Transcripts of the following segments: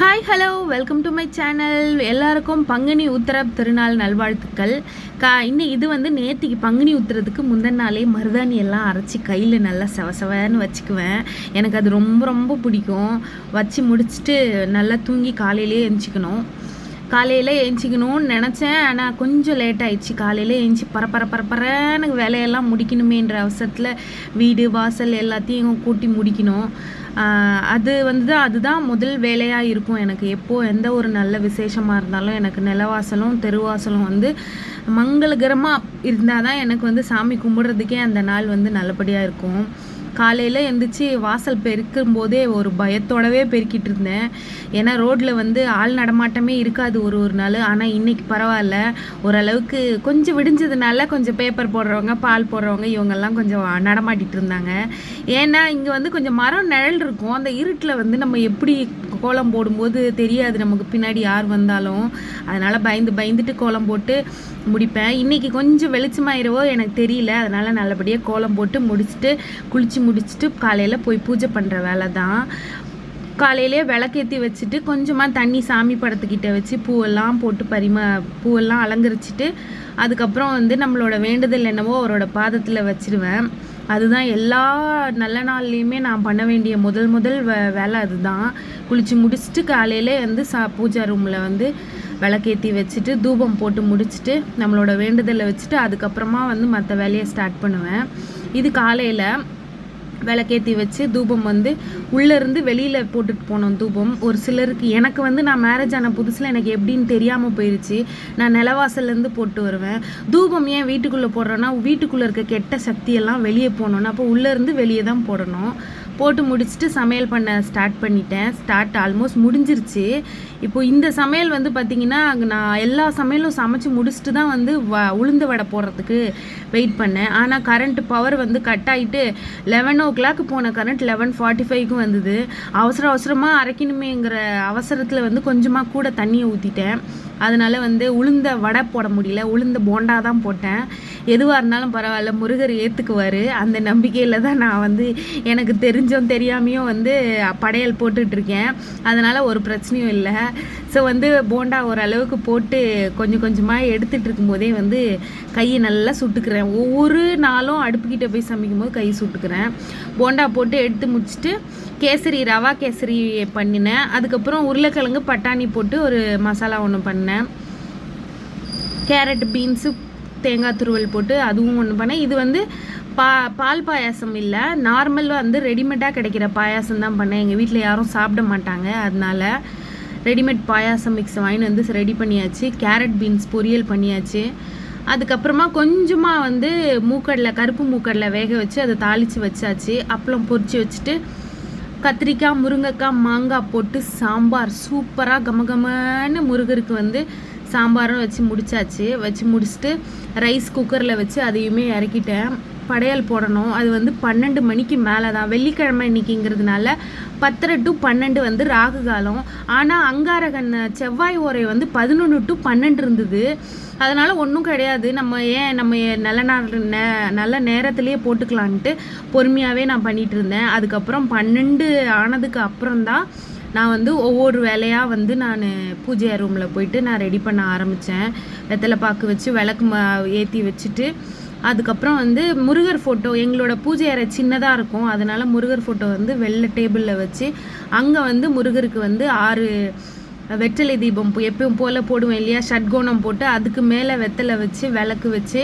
Hi hello welcome to my channel எல்லாருக்கும் பங்குனி உத்தர திருநாள் நல்வாழ்த்துக்கள். கா இன்னும் இது வந்து நேற்றுக்கு பங்குனி உத்தரத்துக்கு முந்தின நாளே மருதாணி எல்லாம் அரைச்சி கையில் நல்லா செவசவன்னு வச்சுக்குவேன். எனக்கு அது ரொம்ப ரொம்ப பிடிக்கும். வச்சு முடிச்சுட்டு நல்லா தூங்கி காலையிலேயே எழுந்திக்கணும் காலையில் ஏஞ்சிக்கணும்னு நினச்சேன். ஆனால் கொஞ்சம் லேட் ஆயிடுச்சு. காலையில் ஏஞ்சி பரப்பர பரப்பரன்னு வேலையெல்லாம் முடிக்கணுமேன்ற அவசரத்தில் வீடு வாசல் எல்லாத்தையும் கூட்டி முடிக்கணும். அது வந்து அதுதான் முதல் வேலையாக இருக்கும் எனக்கு. எப்போது எந்த ஒரு நல்ல விசேஷமாக இருந்தாலும் எனக்கு நிலவாசலும் தெருவாசலும் வந்து மங்களகரமாக இருந்தால் தான் எனக்கு வந்து சாமி கும்பிட்றதுக்கே அந்த நாள் வந்து நல்லபடியாக இருக்கும். காலையில் எழுந்திரிச்சி வாசல் பெருக்கும் போதே ஒரு பயத்தோடவே பெருக்கிட்டு இருந்தேன். ஏன்னா ரோட்டில் வந்து ஆள் நடமாட்டமே இருக்காது ஒரு ஒரு நாள். ஆனால் இன்றைக்கி பரவாயில்ல. ஓரளவுக்கு கொஞ்சம் விடிஞ்சதுனால கொஞ்சம் பேப்பர் போடுறவங்க பால் போடுறவங்க இவங்கெல்லாம் கொஞ்சம் நடமாட்டிகிட்டு இருந்தாங்க. ஏன்னா இங்கே வந்து கொஞ்சம் மரம் நிழல் இருக்கும். அந்த இருட்டில் வந்து நம்ம எப்படி கோலம் போடும்போது தெரியாது நமக்கு பின்னாடி யார் வந்தாலும். அதனால் பயந்து பயந்துட்டு கோலம் போட்டு முடிப்பேன். இன்றைக்கி கொஞ்சம் வெளிச்சமாயிரவோ எனக்கு தெரியல. அதனால் நல்லபடியாக கோலம் போட்டு முடிச்சுட்டு குளித்து முடிச்சுட்டு காலையில் போய் பூஜை பண்ணுற வேலை தான். காலையிலே விளக்கேற்றி வச்சுட்டு கொஞ்சமாக தண்ணி சாமி படத்துக்கிட்ட வச்சு பூவெல்லாம் போட்டு பரிம பூவெல்லாம் அலங்கரிச்சிட்டு அதுக்கப்புறம் வந்து நம்மளோட வேண்டுதல் என்னவோ அவரோட பாதத்தில் வச்சிருவேன். அதுதான் எல்லா நல்ல நாள்லேயுமே நான் பண்ண வேண்டிய முதல் முதல் வே வேலை அதுதான். குளித்து முடிச்சுட்டு காலையிலே வந்து சா பூஜா ரூமில் வந்து விளக்கேற்றி வச்சுட்டு தூபம் போட்டு முடிச்சுட்டு நம்மளோட வேண்டுதலை வச்சுட்டு அதுக்கப்புறமா வந்து மற்ற வேலையை ஸ்டார்ட் பண்ணுவேன். இது காலையில் விளக்கேற்றி வச்சு தூபம் வந்து உள்ளேருந்து வெளியில் போட்டுட்டு போனோம் தூபம். ஒரு சிலருக்கு எனக்கு வந்து நான் மேரேஜ் ஆன புதுசில் எனக்கு எப்படின்னு தெரியாமல் போயிடுச்சு நான் நிலவாசல்லேருந்து போட்டு வருவேன். தூபம் ஏன் வீட்டுக்குள்ளே போடுறேன்னா வீட்டுக்குள்ளே இருக்க கெட்ட சக்தியெல்லாம் வெளியே போகணுன்னா அப்போ உள்ளேருந்து வெளியே தான் போடணும். போட்டு முடிச்சுட்டு சமையல் பண்ண ஸ்டார்ட் பண்ணிட்டேன். ஸ்டார்ட் ஆல்மோஸ்ட் முடிஞ்சிருச்சு. இப்போ இந்த சமையல் வந்து பார்த்திங்கன்னா நான் எல்லா சமையலும் சமைச்சு முடிச்சுட்டு தான் வந்து வ உளுந்து வடை போடுறதுக்கு வெயிட் பண்ணேன். ஆனால் கரண்ட் பவர் வந்து கட் ஆகிட்டு லெவன் ஓ கிளாக் போன கரண்ட் லெவன் ஃபார்ட்டி ஃபைவ்க்கும் வந்தது. அவசர அவசரமாக அரைக்கணுமேங்கிற அவசரத்தில் வந்து கொஞ்சமாக கூட தண்ணியை ஊற்றிட்டேன் அதனால் வந்து உளுந்த வடை போட முடியல. உளுந்த போண்டா தான் போட்டேன். எதுவாக இருந்தாலும் பரவாயில்ல முருகர் ஏற்றுக்குவார் அந்த நம்பிக்கையில் தான் நான் வந்து எனக்கு தெரிஞ்சும் தெரியாமையும் வந்து படையல் போட்டுட்ருக்கேன். அதனால் ஒரு பிரச்சனையும் இல்லை. ஸோ வந்து போண்டா ஓரளவுக்கு போட்டு கொஞ்சம் கொஞ்சமாக எடுத்துகிட்டு இருக்கும்போதே வந்து கையை நல்லா சுட்டுக்கிறேன். ஒவ்வொரு நாளும் அடுப்புக்கிட்ட போய் சமைக்கும் போது கை சுட்டுக்கிறேன். போண்டா போட்டு எடுத்து முடிச்சுட்டு கேசரி ரவா கேசரி பண்ணினேன். அதுக்கப்புறம் உருளைக்கிழங்கு பட்டாணி போட்டு ஒரு மசாலா ஒன்று பண்ணேன் கேரட் பீன்ஸு தேங்காய் துருவல் போட்டு அதுவும் ஒன்று பண்ணேன் இது வந்து பா பால் பாயாசம் இல்லை. நார்மல் வந்து ரெடிமேடாக கிடைக்கிற பாயாசம் தான் பண்ணேன். எங்கள் வீட்டில் யாரும் சாப்பிட மாட்டாங்க. அதனால ரெடிமேட் பாயாசம் மிக்ஸ் வாங்கிட்டு வந்து ரெடி பண்ணியாச்சு. கேரட் பீன்ஸ் பொரியல் பண்ணியாச்சு. அதுக்கப்புறமா கொஞ்சமாக வந்து மூக்கடலை கருப்பு மூக்கடலை வேக வச்சு அதை தாளித்து வச்சாச்சு. அப்பளம் பொரிச்சு வச்சுட்டு கத்திரிக்காய் முருங்கைக்காய் மாங்காய் போட்டு சாம்பார் சூப்பராக கமகமன்னு முருகருக்கு வந்து சாம்பாரும் வச்சு முடிச்சாச்சு. வச்சு முடிச்சுட்டு ரைஸ் குக்கரில் வச்சு அதையுமே இறக்கிட்டேன். படையல் போடணும். அது வந்து பன்னெண்டு மணிக்கு மேலே தான் வெள்ளிக்கிழமை இன்னைக்குங்கிறதுனால பத்தரை டு பன்னெண்டு வந்து ராகு காலம். ஆனால் அங்காரகன் செவ்வாய் ஓரை வந்து பதினொன்று டு பன்னெண்டு இருந்தது. அதனால் ஒன்றும் கிடையாது. நம்ம ஏன் நம்ம நல்ல நாள் நே நல்ல நேரத்துலேயே போட்டுக்கலான்ட்டு பொறுமையாகவே நான் பண்ணிகிட்டு இருந்தேன். அதுக்கப்புறம் பன்னெண்டு ஆனதுக்கு அப்புறம் தான் நான் வந்து ஒவ்வொரு வேலையாக வந்து நான் பூஜை ரூமில் போயிட்டு நான் ரெடி பண்ண ஆரம்பித்தேன் வெத்தலை பாக்கு வச்சு விளக்கு ம ஏற்றி வச்சுட்டு அதுக்கப்புறம் வந்து முருகர் ஃபோட்டோ எங்களோட பூஜை அறை சின்னதாக இருக்கும். அதனால் முருகர் ஃபோட்டோ வந்து வெள்ளை டேபிளில் வச்சு அங்கே வந்து முருகருக்கு வந்து ஆறு வெற்றிலை தீபம் போ- எப்பவும் போல் போடுவேன் இல்லையா? ஷட்கோணம் போட்டு அதுக்கு மேலே வெத்தலை வச்சு விளக்கு வச்சு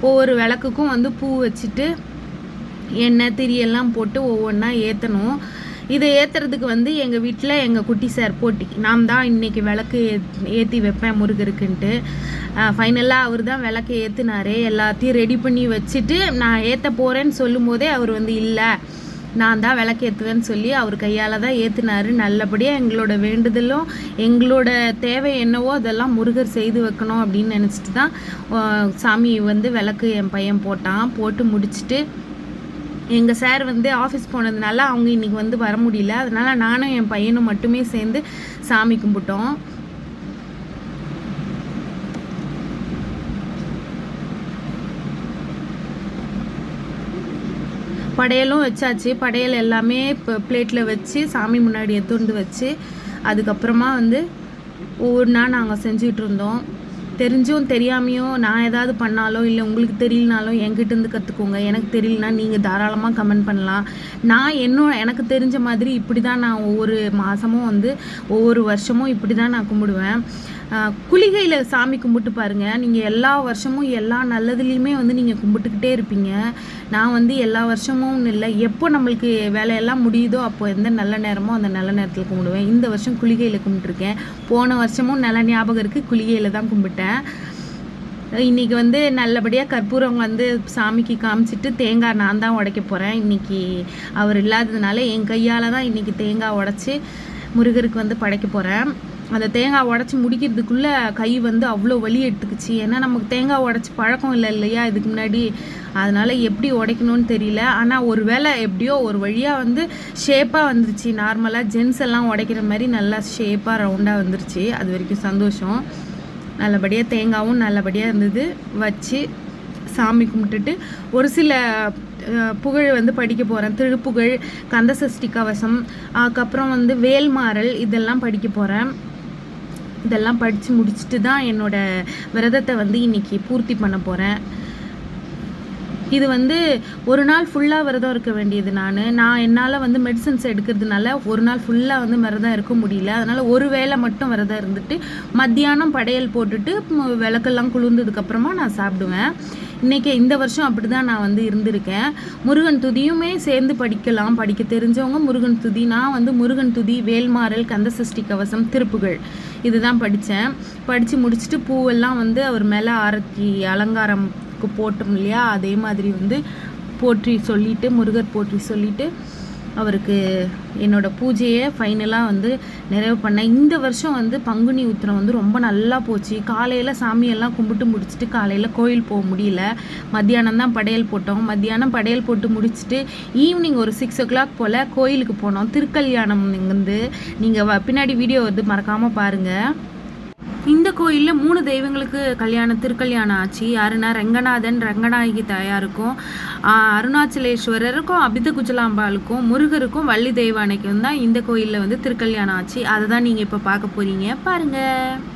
ஒவ்வொரு விளக்குக்கும் வந்து பூ வச்சுட்டு எண்ணெய் திரியெல்லாம் போட்டு ஒவ்வொன்றா ஏற்றணும் இதை ஏற்றுறதுக்கு வந்து எங்கள் வீட்டில் எங்கள் குட்டி சார் போட்டி. நான் தான் இன்றைக்கி விளக்கு ஏற்றி வைப்பேன் முருகருக்குன்ட்டு. ஃபைனலாக அவர் தான் விளக்கு ஏற்றுனாரு எல்லாத்தையும் ரெடி பண்ணி வச்சுட்டு நான் ஏற்ற போகிறேன்னு சொல்லும் போதே அவர் வந்து இல்லை நான் தான் விளக்கு ஏற்றுவேன்னு சொல்லி அவர் கையால் தான் ஏற்றுனாரு நல்லபடியாக எங்களோட வேண்டுதலும் எங்களோட தேவை என்னவோ அதெல்லாம் முருகர் செய்து வைக்கணும் அப்படின்னு நினச்சிட்டு தான் சாமி வந்து விளக்கு என் பையன் போட்டான். போட்டு முடிச்சுட்டு எங்கள் சார் வந்து ஆஃபீஸ் போனதுனால அவங்க இன்னைக்கு வந்து வர முடியல. அதனால் நானும் என் பையனும் மட்டுமே சேர்ந்து சாமி கும்பிட்டோம். படையலும் வச்சாச்சு. படையல் எல்லாமே இப்போ பிளேட்டில் வச்சு சாமி முன்னாடி எடுத்துண்டு வச்சு அதுக்கப்புறமா வந்து ஒவ்வொரு நாங்கள் செஞ்சுட்டு இருந்தோம். தெரிஞ்சும் தெரியாமையும் நான் ஏதாவது பண்ணாலோ இல்லை உங்களுக்கு தெரியலனாலும் என்கிட்டேருந்து கற்றுக்கோங்க எனக்கு தெரியலனா நீங்கள் தாராளமாக கமெண்ட் பண்ணலாம். நான் என்னோட எனக்கு தெரிஞ்ச மாதிரி இப்படி தான் நான் ஒவ்வொரு மாதமும் வந்து ஒவ்வொரு வருஷமும் இப்படி தான் நான் கும்பிடுவேன். குளிகையில் சாமி கும்பிட்டு பாருங்கள் நீங்கள் எல்லா வருஷமும் எல்லா நல்லதுலேயுமே வந்து நீங்கள் கும்பிட்டுக்கிட்டே இருப்பீங்க. நான் வந்து எல்லா வருஷமும் இல்லை. எப்போ நம்மளுக்கு வேலையெல்லாம் முடியுதோ அப்போ எந்த நல்ல நேரமோ அந்த நல்ல நேரத்தில் கும்பிடுவேன். இந்த வருஷம் குளிகையில் கும்பிட்டுருக்கேன். போன வருஷமும் நல்ல ஞாபகம் இருக்குது குளிகையில் தான் கும்பிட்டேன். இன்றைக்கி வந்து நல்லபடியாக கற்பூரம் வந்து சாமிக்கு காமிச்சிட்டு தேங்காய் நான் தான் உடைக்க போகிறேன் இன்றைக்கி அவர் இல்லாததுனால என் கையால் தான் இன்றைக்கி தேங்காய் உடச்சி முருகருக்கு வந்து படைக்க போகிறேன் அந்த தேங்காய் உடச்சி முடிக்கிறதுக்குள்ளே கை வந்து அவ்வளோ வலி எடுத்துக்கிச்சு. ஏன்னா நமக்கு தேங்காய் உடச்சி பழக்கம் இல்லை இல்லையா? இதுக்கு முன்னாடி. அதனால் எப்படி உடைக்கணும்னு தெரியல. ஆனால் ஒரு வேளை எப்படியோ ஒரு வழியாக வந்து ஷேப்பாக வந்துருச்சு. நார்மலாக ஜென்ஸ் எல்லாம் உடைக்கிற மாதிரி நல்லா ஷேப்பாக ரவுண்டாக வந்துருச்சு. அது வரைக்கும் சந்தோஷம். நல்லபடியாக தேங்காவும் நல்லபடியாக இருந்தது. வச்சு சாமி கும்பிட்டுட்டு ஒரு சில புகழ் வந்து படிக்க போகிறேன் திருப்புகழ் கந்தசஷ்டி கவசம் அதுக்கப்புறம் வந்து வேல்மாறல் இதெல்லாம் படிக்க போகிறேன் இதெல்லாம் படித்து முடிச்சுட்டு தான் என்னோடய விரதத்தை வந்து இன்றைக்கி பூர்த்தி பண்ண போகிறேன் இது வந்து ஒரு நாள் ஃபுல்லாக விரதம் இருக்க வேண்டியது நான். நான் என்னால் வந்து மெடிசன்ஸ் எடுக்கிறதுனால ஒரு நாள் ஃபுல்லாக வந்து விரதம் இருக்க முடியல. அதனால் ஒரு வேளை மட்டும் விரதம் இருந்துட்டு மத்தியானம் படையல் போட்டுட்டு விளக்கெல்லாம் குளிர்ந்ததுக்கப்புறமா நான் சாப்பிடுவேன். இன்றைக்கி இந்த வருஷம் அப்படி தான் நான் வந்து இருந்திருக்கேன். முருகன் துதியுமே சேர்ந்து படிக்கலாம். படிக்க தெரிஞ்சவங்க முருகன் துதி. நான் வந்து முருகன் துதி வேல்மாறல் கந்தசஷ்டி கவசம் திருப்புகள் இதுதான் படித்தேன் படித்து முடிச்சுட்டு பூவெல்லாம் வந்து அவர் மேலே ஆரத்தி அலங்காரம் போட்டோம் இல்லையா? அதே மாதிரி வந்து போற்றி சொல்லிவிட்டு முருகர் போற்றி சொல்லிவிட்டு அவருக்கு என்னோட பூஜையை ஃபைனலாக வந்து நிறைவு பண்ணேன் இந்த வருஷம் வந்து பங்குனி உத்திரம் வந்து ரொம்ப நல்லா போச்சு. காலையில் சாமியெல்லாம் கும்பிட்டு முடிச்சுட்டு காலையில் கோயில் போக முடியல. மத்தியானம் தான் படையல் போட்டோம். மத்தியானம் படையல் போட்டு முடிச்சுட்டு ஈவினிங் ஒரு சிக்ஸ் ஓ கிளாக் போல் கோயிலுக்கு போனோம். திருக்கல்யாணம் இங்கேருந்து. நீங்கள் பின்னாடி வீடியோ வந்து மறக்காமல் பாருங்கள் இந்த கோயிலில் மூணு தெய்வங்களுக்கு கல்யாணம் திருக்கல்யாணம் ஆச்சு. யாருன்னா ரங்கநாதன் ரங்கநாயகி தாயாருக்கும் அருணாச்சலேஸ்வரருக்கும் அபித குஜலாம்பாளுக்கும் முருகருக்கும் வள்ளி தெய்வானைக்கும் தான் இந்த கோயிலில் வந்து திருக்கல்யாணம் ஆச்சு. அதை தான் நீங்கள் இப்போ பார்க்க போகிறீங்க பாருங்கள்